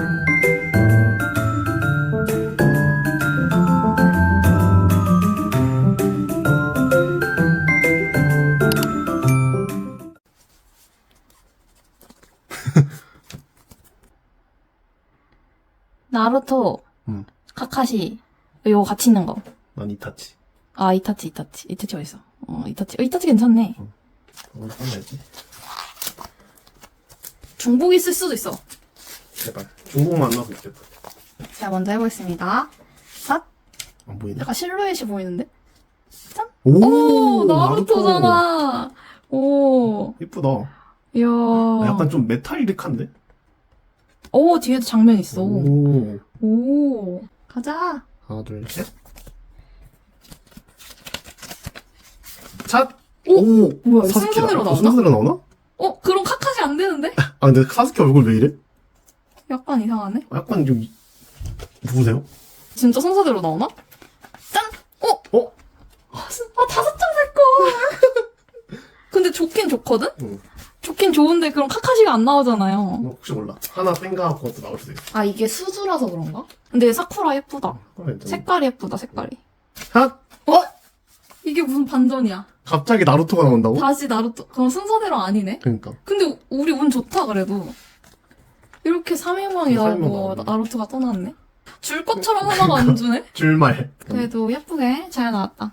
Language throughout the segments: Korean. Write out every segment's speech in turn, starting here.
나루토, 응. 카카시, 이거 같이 있는 거. 난 이타치. 아, 이타치, 이타치. 이타치 어딨어? 어, 이타치. 어, 이타치 괜찮네. 어, 사야지. 중복 있을 수도 있어. 제발. 중국 만 나도 있겠다. 제가 먼저 해보겠습니다. 샷! 안 보이네. 약간 실루엣이 보이는데? 오, 오, 나루토잖아! 오, 이쁘다. 이야. 약간 좀 메탈릭한데? 오, 뒤에도 장면 있어. 오. 오. 가자. 하나, 둘, 셋. 찻! 오! 오! 뭐야, 사스케다. 순서대로 어, 나오나? 순서대로 나오나? 어, 그럼 카카시 안 되는데? 아, 근데 사스케 얼굴 왜 이래? 약간 이상하네. 약간 좀, 이- 누구세요? 진짜 순서대로 나오나? 짠! 어? 어? 아, 다섯 장 살걸! 근데 좋긴 좋거든? 응. 좋긴 좋은데 그럼 카카시가 안 나오잖아요. 어, 혹시 몰라. 하나 땡가 그것도 나올 수도 있어. 아, 이게 수주라서 그런가? 근데 사쿠라 예쁘다. 어, 괜찮아. 색깔이 예쁘다, 색깔이. 샷! 이게 무슨 반전이야. 갑자기 나루토가 나온다고? 다시 나루토. 그럼 순서대로 아니네? 그러니까. 근데 우리 운 좋다, 그래도. 이렇게 3인방이 삼인방 나오고 나오네. 나루토가 떠났네? 줄 것처럼 하나가 안 주네? 줄말. 그래도 예쁘게 잘 나왔다.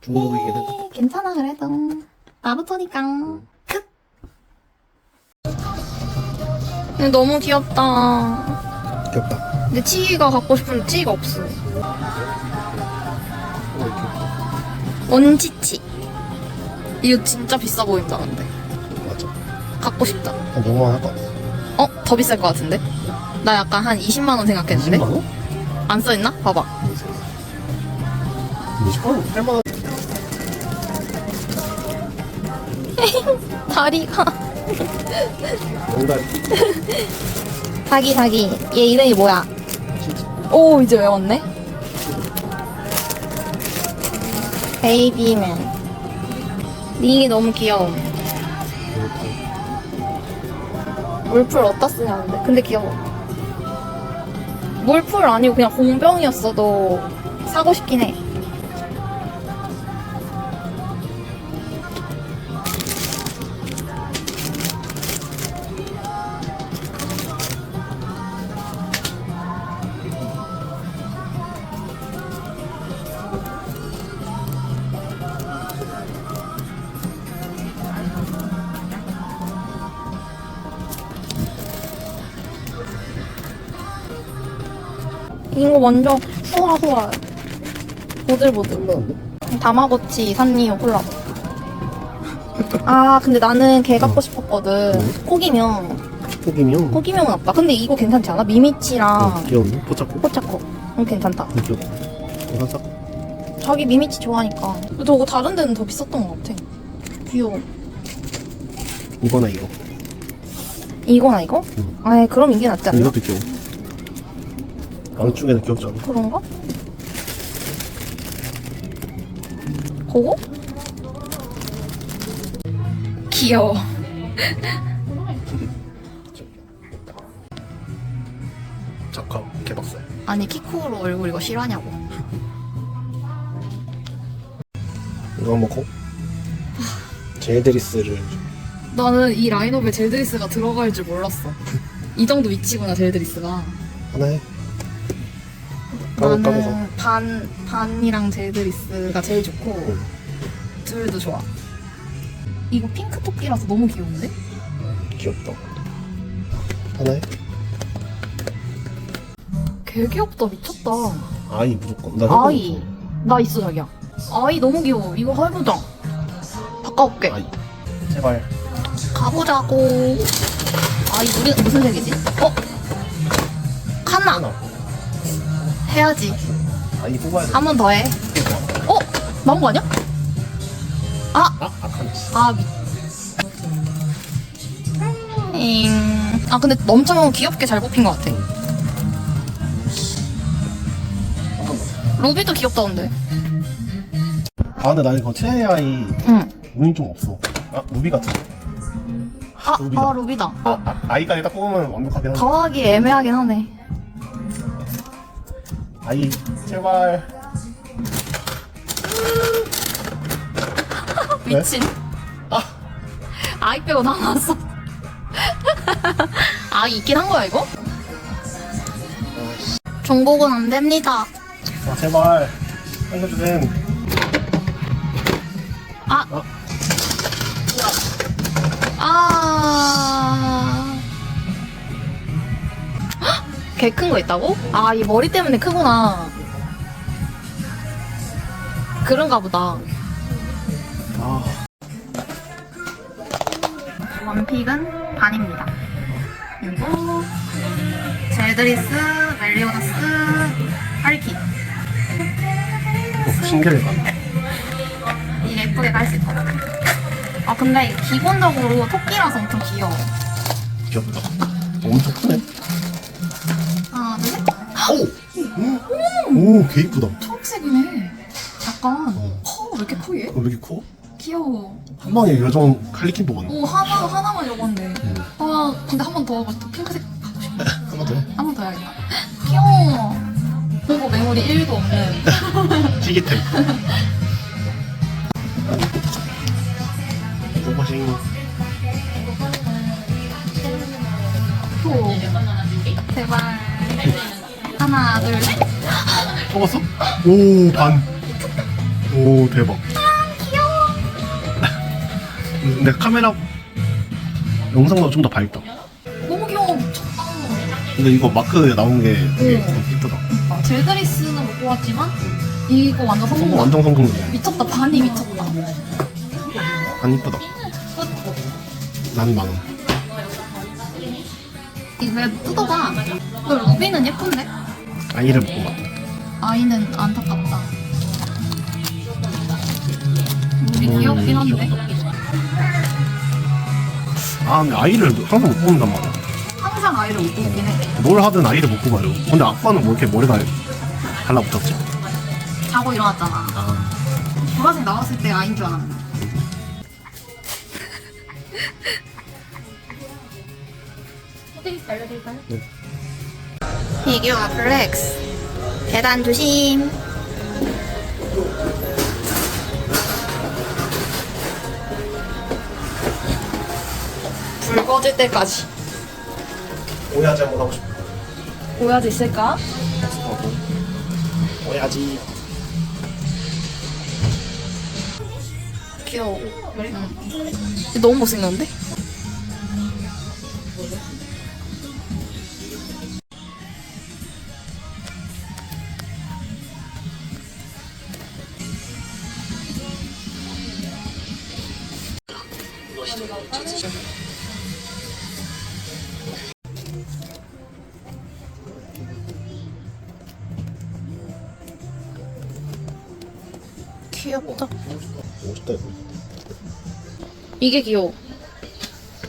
중국이긴 해. 네, 괜찮아, 그래도. 나루토니까. 끝. 근데 너무 귀엽다. 귀엽다. 근데 치이가 갖고 싶은데 치이가 없어. 어, 귀엽다. 원치치. 이거 진짜 비싸 보인다, 근데. 맞아. 갖고 싶다. 한 너무 할것 같아. 어? 더 비쌀 것 같은데? 나 약간 한 20만 원 생각했는데? 20만 원? 안 써있나? 봐봐. 20만 원? 8만 원? 다리가. 영다리. 닭이, 닭이. 얘 이름이 뭐야? 오, 이제 외웠네? 베이비맨. 링이 너무 귀여워. 물풀 어디다 쓰냐는데. 근데 귀여워. 물풀 아니고 그냥 공병이었어도 사고 싶긴 해. 이거 완전 소화 소화. 보들보들. 다마고치 산리오 콜라보. 아 근데 나는 걔 갖고 싶었거든. 코기명. 포기면. 코기명은 없다. 근데 이거 괜찮지 않아? 미미치랑 어, 귀여운데? 포착고? 포차코. 응 괜찮다. 귀엽다. 이거 싹. 자기 미미치 좋아하니까. 저거 다른 데는 더 비쌌던 것 같아. 귀여워. 이거나 이거. 이거나 이거? 응. 아 그럼 이게 낫지 않나? 이것도 귀여워. 양쪽에는 귀엽지 않아? 그런가? 그거? 귀여워. 작가 개박살. 아니 키코로 얼굴 이거 싫어하냐고. 이거 먹고. 제드리스를. 나는 이 라인업에 젤드리스가 들어갈 줄 몰랐어. 이 정도 위치구나 젤드리스가. 하나 해. 나는 반 반이랑 젤드리스가 제일 좋고 응. 둘도 좋아. 이거 핑크 토끼라서 너무 귀여운데? 귀엽다. 하나 해. 개 귀엽다 미쳤다. 아이 무조건. 나 아이 나 있어 자기야. 아이 너무 귀여워. 이거 해보자. 바꿔올게. 아이. 제발. 가보자고. 아이 우리 무슨 색이지? 어? 칸나 하나. 해야지. 아이 뽑아야 돼. 한 번 더 해. 어? 나온 거 아니야? 아, 아칸. 아 미. 잉. 아 근데 엄청 귀엽게 잘 뽑힌 것 같아. 루비도 귀엽다 근데. 아, 근데 나 이거 최애아이 응. 운이 좀 없어. 아, 루비 같은 거. 아, 루비다. 아 루비다. 아, 아, 아이까지 딱 뽑으면 완벽하긴 한데. 더하기 애매하긴 하네. 아이, 제발. 왜? 미친. 아, 아이 빼고 다 나왔어. 아 있긴 한 거야 이거? 정복은 안 됩니다. 아 제발. 살려주세요. 아. 어? 아. 개 큰 거 있다고? 아, 이 머리 때문에 크구나. 그런가 보다. 아, 원픽은 반입니다. 그리고 젤드리스, 멜리오다스, 하리킨. 어, 신기하다. 이 예쁘게 갈수 있더라. 아 근데 기본적으로 토끼라서 엄청 귀여워. 귀엽다. 엄청 크네. 둘, 셋. 오! 오, 개 이쁘다. 어, 초록색이네. 약간 커. 왜 이렇게 커 얘? 왜 이렇게 커? 귀여워. 한 방에 요정 칼리킨 뽑았네. 오 하나 하나만 적었네. 음. 아 근데 한 번 더 하고 싶다. 핑크색 하고 싶다. 한번 더. 해. 한번 더 해야겠다. 귀여워. 그리고 메모리 1도 없는. 찌기템. 오버싱. 표. 제발. 하나 둘 셋. 뽑았어? 오, 반. 오, 대박. 귀여워. 근데 카메라 영상보다 좀 더 밝다. 너무 귀여워. 미쳤다. 근데 이거 마크 나온 게 되게 응. 이쁘다. 아, 젤드리스는 못 뽑았지만 이거 완전 성공. 완전 성공이야. 미쳤다. 반이 미쳤다. 안 이쁘다. 끝. 난만 원. 이거 왜 뜯어봐. 그 루비는 예쁜데? 아이를 못 뽑아. 아이는 안타깝다. 음, 귀엽긴 한데. 아, 근데 아이를 항상 못 뽑는단 말이야. 항상 아이를 못 뽑긴 해. 뭘 하든 아이를 못 뽑아요. 근데 아빠는 뭐 이렇게 머리가 달라붙었지? 자고 일어났잖아. 아, 보라색 나왔을 때 아이인 줄 알았는데. 호텔리스 알려드릴까요? 네. 피규어 플렉스. 계단 조심. 불 꺼질 때까지. 오야지 한번 하고 싶어. 오야지 있을까? 오야지. 귀여워. 응. 너무 못생겼는데? 귀엽다. 멋있다, 이거. 이게 귀여워.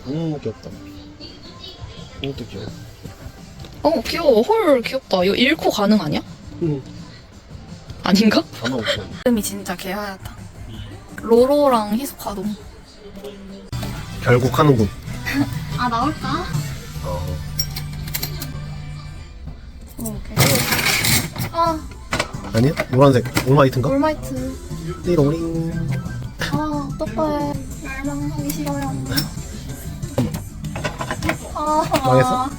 음, 귀엽다. 이것도 귀여워. 어 귀여워. 헐 귀엽다. 이거 잃고 가능 아니야? 응. 아닌가? 아마 없어. 이름이 진짜 개하얗다. 로로랑 히스카도. 결국 하는군. 아 나올까? 어. 오케이. 아 아니야? 노란색. 올마이트인가? 올마이트. 띠로링. 아 어떡해. 멸망하기 싫어요. 아 망했어?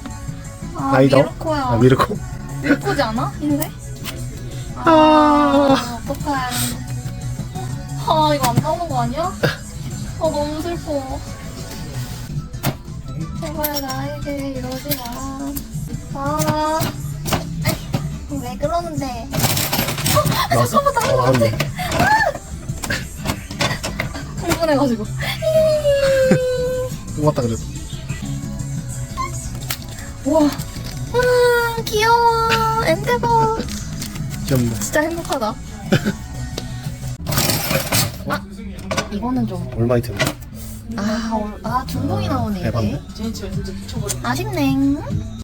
아 아이죠? 미르코야. 아, 미르코. 미르코지 않아? 인데? 아. 아 어떡해. 아 이거 안 나오는 거 아니야? 아 너무 슬퍼. 제발 나에게 이러지 마. 아, 아이, 왜 그러는데? 나왔어? 어, 나왔네. 흥분해가지고. 뽑았다 그래도. 우와. 음, 귀여워. 엔데버. 귀엽네. 진짜 행복하다. 아, 이거는 좀. 올마이트인가? 아, 어, 아 중동이 나오네. 이게. 대박네. 아쉽네.